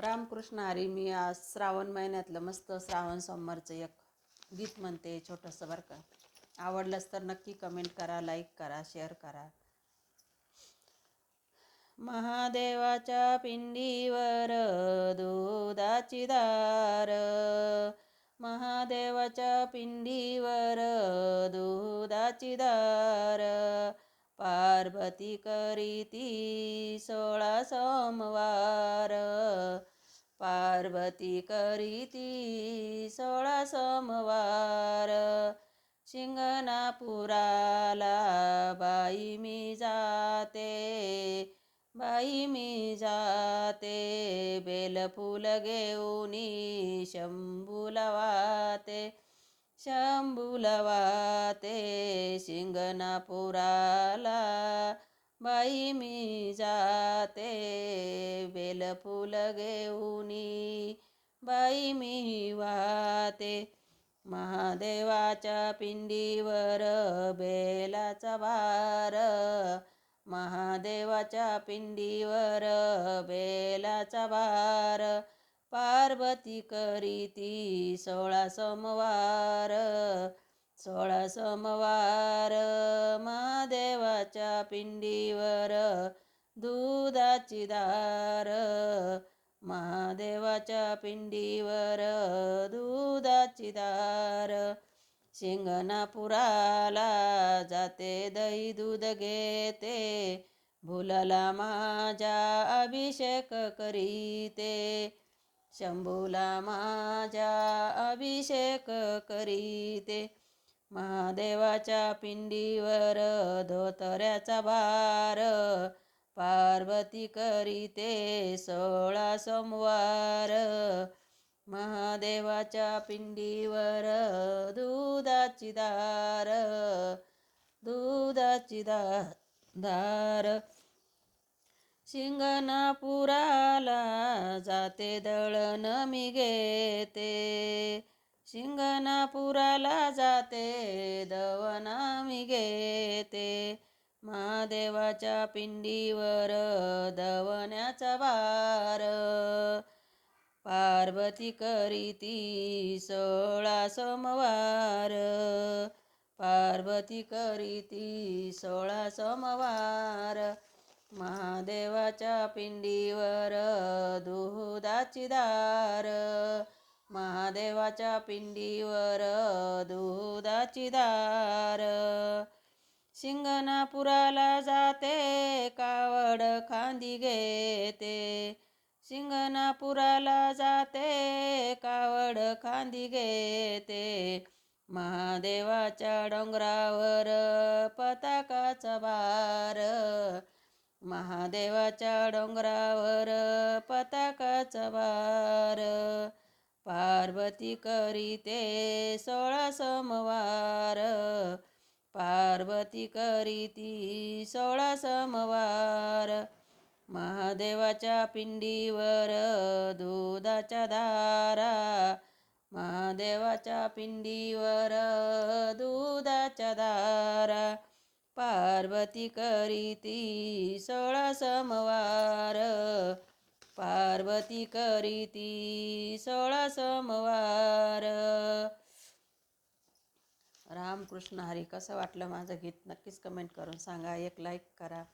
रामकृष्ण हरी मी आज श्रावण महिन्यातलं मस्त श्रावण सोमवारचं एक गीत म्हणते छोटंसं बरं का. आवडलंच तर नक्की कमेंट करा लाईक करा शेअर करा. महादेवाच्या पिंडीवर दुधाची दार. महादेवाच्या पिंडीवर दुधाची दार. पार्वती करीती सोळा सोमवार. पार्वती करीती सोळा सोमवार. शिंगणापुराला बाई मी जाते बाई मी जाते. बेलफुल घेऊनी शंभूला वाते शंभुलवा ते शिंगणापुराला बाई मी जाते बेलफुल घेऊनी बाई मी वाते महादेवाच्या पिंडीवर बेलाचा भार महादेवाच्या पिंडीवर बेलाचा भार पार्वती करीती सोळा सोमवार सोळा सोमवार महादेवाच्या पिंडीवर दुधाची दार महादेवाच्या पिंडीवर दुधाची दार. शिंगणापुराला जाते दही दूध घेते भुलला माझ्या अभिषेक करीते. शंभूला माझ्या अभिषेक करीते. महादेवाच्या पिंडीवर धोतऱ्याचा भार पार्वती करीते सोळा सोमवार. महादेवाच्या पिंडीवर दुधाची दार दुधाची दा दार. शिंगणापुराला जाते दळण मी घेते. शिंगणापुराला जाते दवना मी घेते. महादेवाच्या पिंडीवर दवण्याचा वार. पार्वती करीती सोळा सोमवार. पार्वती करीती सोळा सोमवार. महादेवाच्या पिंडीवर दुधाची दार. महादेवाच्या पिंडीवर दुधाची दार. शिंगणापुराला जाते कावड खांदी घेते. शिंगणापुराला जाते कावड खांदी घेते. महादेवाच्या डोंगरावर पताकाचा भार. महादेवाच्या डोंगरावर पताकाचा वार. पार्वती करीते सोळा सोमवार. पार्वती करीती सोळा सोमवार. महादेवाच्या पिंडीवर दुधाच्या दारा. महादेवाच्या पिंडीवर दुधाच्या दारा. पार्वती करीती सोळा समवार. पार्वती करीती सोळा समवार. रामकृष्ण हरी कसं वाटलं माझं गीत? नक्कीच कमेंट करून सांगा. एक लाईक करा.